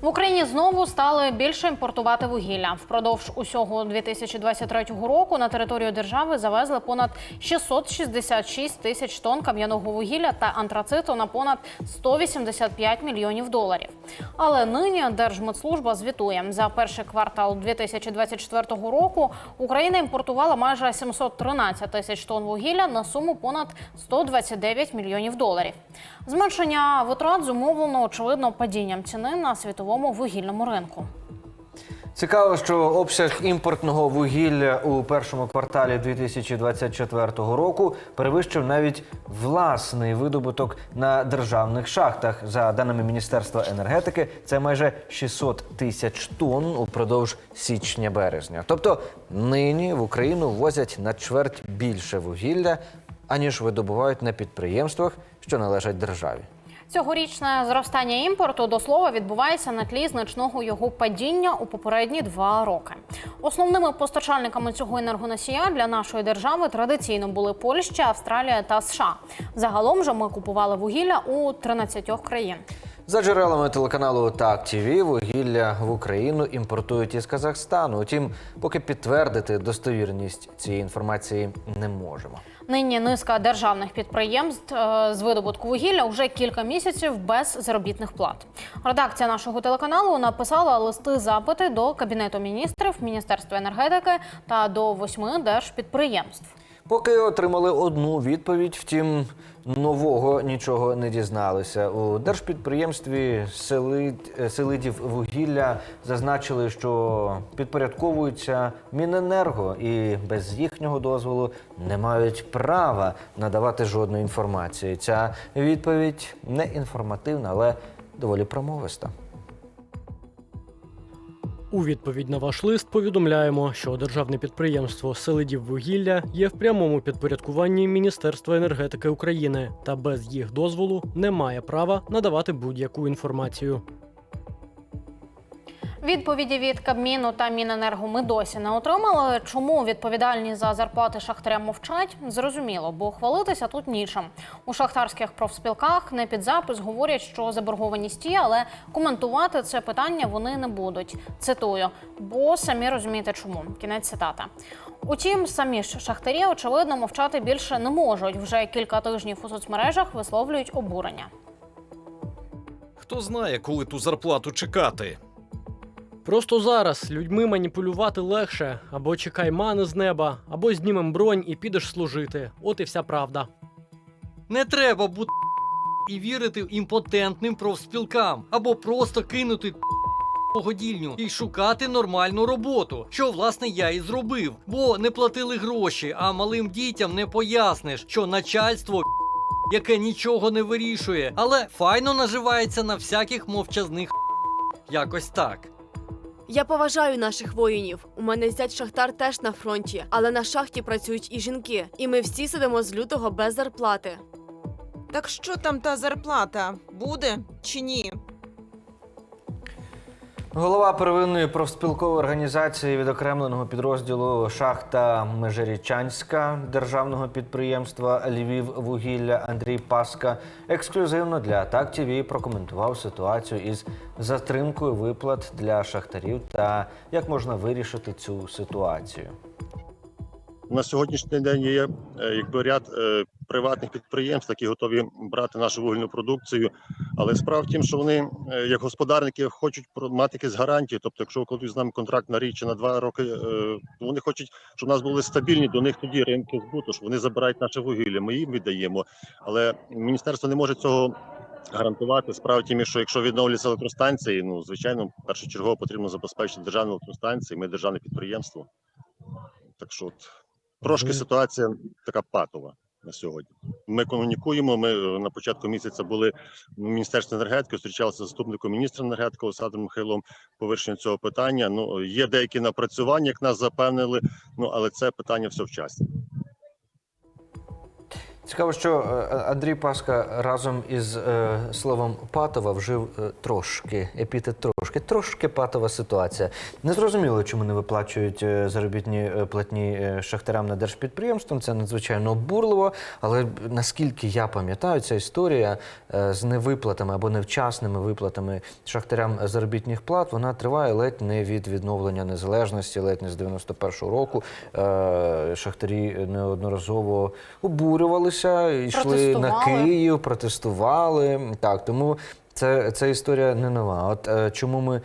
В Україні знову стали більше імпортувати вугілля. Впродовж усього 2023 року на територію держави завезли понад 666 тисяч тонн кам'яного вугілля та антрациту на понад 185 мільйонів доларів. Але нині Держмитслужба звітує за перший квартал 2024 року Україна імпортувала майже 713 тисяч тонн вугілля на суму понад 129 мільйонів доларів. Зменшення витрат зумовлено очевидно падінням ціни на світовому вугільному ринку. Цікаво, що обсяг імпортного вугілля у першому кварталі 2024 року перевищив навіть власний видобуток на державних шахтах. За даними Міністерства енергетики, це майже 600 тисяч тонн упродовж січня-березня. Тобто нині в Україну ввозять на чверть більше вугілля, аніж видобувають на підприємствах, що належать державі. Цьогорічне зростання імпорту до слова відбувається на тлі значного його падіння у попередні два роки. Основними постачальниками цього енергоносія для нашої держави традиційно були Польща, Австралія та США. Загалом же ми купували вугілля у 13 країн. За джерелами телеканалу Так ТВ вугілля в Україну імпортують із Казахстану. Утім, поки підтвердити достовірність цієї інформації не можемо. Нині низка державних підприємств е, з видобутку вугілля вже кілька місяців без заробітних плат. Редакція нашого телеканалу написала листи запити до кабінету міністрів, міністерства енергетики та до восьми держпідприємств. Поки отримали одну відповідь, втім нового нічого не дізналися. У держпідприємстві е, Селидів вугілля зазначили, що підпорядковуються Міненерго і без їхнього дозволу не мають права надавати жодної інформації. Ця відповідь не інформативна, але доволі промовиста. У відповідь на ваш лист повідомляємо, що державне підприємство Селидів вугілля є в прямому підпорядкуванні Міністерства енергетики України та без їх дозволу не має права надавати будь-яку інформацію. Відповіді від Кабміну та Міненерго ми досі не отримали. Чому відповідальні за зарплати шахтарям мовчать? Зрозуміло, бо хвалитися тут нічим. У шахтарських профспілках не під запис говорять, що заборгованість є, але коментувати це питання вони не будуть. Цитую, бо самі розумієте, чому. Кінець цитата. Утім, самі ж шахтарі очевидно мовчати більше не можуть. Вже кілька тижнів у соцмережах висловлюють обурення. Хто знає, коли ту зарплату чекати? Просто зараз людьми маніпулювати легше або чекай мани з неба, або знімем бронь і підеш служити. От і вся правда. Не треба бути і вірити імпотентним профспілкам, або просто кинути погодільню і шукати нормальну роботу, що власне я і зробив, бо не платили гроші, а малим дітям не поясниш, що начальство яке нічого не вирішує, але файно наживається на всяких мовчазних якось так. Я поважаю наших воїнів. У мене зять Шахтар теж на фронті, але на шахті працюють і жінки. І ми всі сидимо з лютого без зарплати. Так що там та зарплата? Буде чи ні? Голова первинної профспілкової організації відокремленого підрозділу Шахта Межирічанська державного підприємства Львів вугілля Андрій Паска ексклюзивно для Так ТВ прокоментував ситуацію із затримкою виплат для шахтарів та як можна вирішити цю ситуацію. На сьогоднішній день є е, якби ряд е, приватних підприємств, які готові брати нашу вугільну продукцію. Але справа в тім, що вони, е, як господарники, хочуть мати якісь гарантії. Тобто, якщо укладуть з нами контракт на рік чи на два роки, е, то вони хочуть, щоб у нас були стабільні до них тоді ринки збуту, що вони забирають наше вугілля. Ми їм віддаємо. Але міністерство не може цього. Гарантувати справа тім, що якщо відновлюються електростанції, ну звичайно, першочергово потрібно забезпечити державні електростанції. Ми державне підприємство. Так що от, трошки ситуація така патова на сьогодні. Ми комунікуємо. Ми е, на початку місяця були в Міністерстві енергетики, зустрічалися з заступником міністра енергетики Олександром Михайлом по вирішенню цього питання. Ну є деякі напрацювання, як нас запевнили. Ну але це питання все в часі. Цікаво, що е, Андрій Паска разом із е, словом патова вжив е, трошки, епітет трошки, трошки патова ситуація. Не зрозуміло, чому не виплачують е, заробітні е, платні шахтарям на держпідприємством. Це надзвичайно обурливо. Але наскільки я пам'ятаю, ця історія з невиплатами або невчасними виплатами шахтарям заробітних плат, вона триває ледь не від відновлення незалежності, ледь не з 91-го року. Е, Шахтарі неодноразово обурювалися, йшли на Київ, протестували. Так, тому це, це історія не нова. От е, чому ми.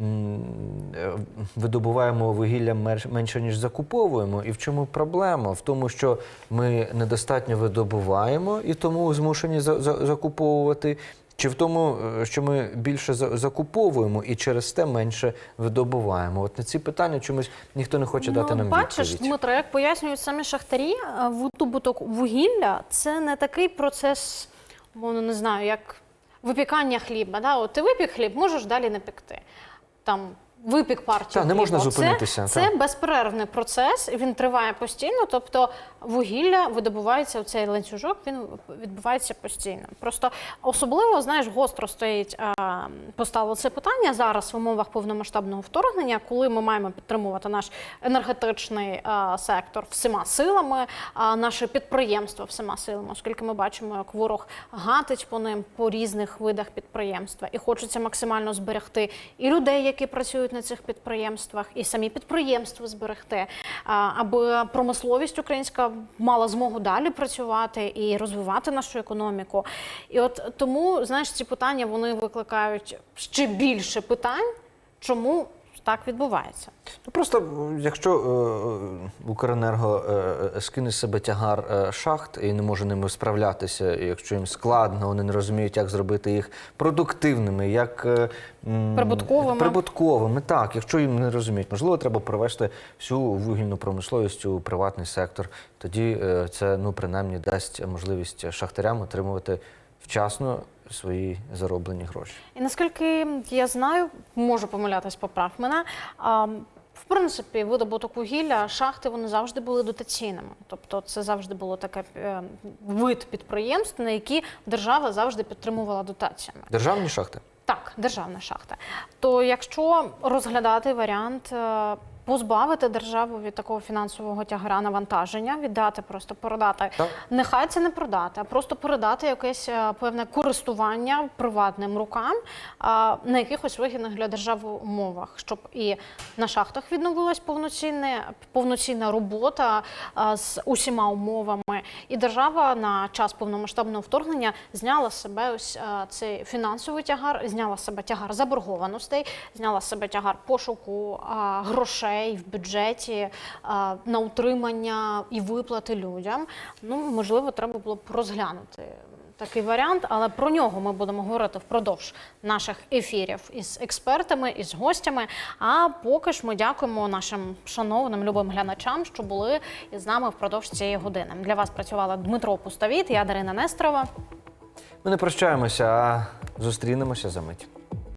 Е, Видобуваємо вугілля менше ніж закуповуємо, і в чому проблема? В тому, що ми недостатньо видобуваємо і тому змушені за- за- закуповувати, чи в тому, е, що ми більше за- закуповуємо і через те менше видобуваємо? От на ці питання чомусь ніхто не хоче дати нам Ну, бачиш, відповідь. Дмитро, як пояснюють самі шахтарі, е, видобуток вугілля це не такий процес, мовно не знаю, як випікання хліба. Да? От ти випік хліб, можеш далі не пекти. Там випік партію. Та, не можна хліба. зупинитися, Це, та. безперервний процес, він триває постійно. Тобто вугілля видобувається в цей ланцюжок, він відбувається постійно. Просто особливо, знаєш, гостро стоїть а, постало це питання зараз в умовах повномасштабного вторгнення, коли ми маємо підтримувати наш енергетичний а, сектор всіма силами, а наше підприємство всіма силами, оскільки ми бачимо, як ворог гатить по ним по різних видах підприємства, і хочеться максимально зберегти і людей, які працюють на цих підприємствах, і самі підприємства зберегти, аби промисловість українська мала змогу далі працювати і розвивати нашу економіку. І от тому, знаєш, ці питання вони викликають ще більше питань, чому так відбувається. Ну, Просто е, якщо е, Укренерго е, скине з себе тягар е, шахт і не може ними справлятися, і якщо їм складно, вони не розуміють, як зробити їх продуктивними, як е, м, Прибутковими. прибутковими. Так, якщо їм не розуміють, можливо, треба провести всю вугільну промисловість у приватний сектор. Тоді е, це ну принаймні дасть можливість шахтарям отримувати вчасно свої зароблені гроші. І наскільки я знаю, можу помилятись, поправ мене. А, в принципі, видобуток вугілля, шахти вони завжди були дотаційними. Тобто, це завжди було таке е, вид підприємств, на які держава завжди підтримувала дотаціями. Державні шахти. Так, державна шахта. То якщо розглядати варіант е, позбавити державу від такого фінансового тягара навантаження, віддати, просто передати, Так. нехай це не продати, а просто передати якесь е, певне користування приватним рукам а, на якихось вигідних для держави умовах, щоб і на шахтах відновилась повноцінна, повноцінна робота а, з усіма умовами, і держава на час повномасштабного вторгнення зняла з себе ось а, цей фінансовий тягар, зняла з себе тягар заборгованостей, зняла з себе тягар пошуку а, грошей в бюджеті на утримання і виплати людям. Ну можливо, треба було б розглянути. Такий варіант, але про нього ми будемо говорити впродовж наших ефірів із експертами із гостями. А поки ж ми дякуємо нашим шановним любим глядачам, що були із нами впродовж цієї години. Для вас працювала Дмитро Пустовіт, я Дарина Нестерова. Ми не прощаємося, а зустрінемося за мить.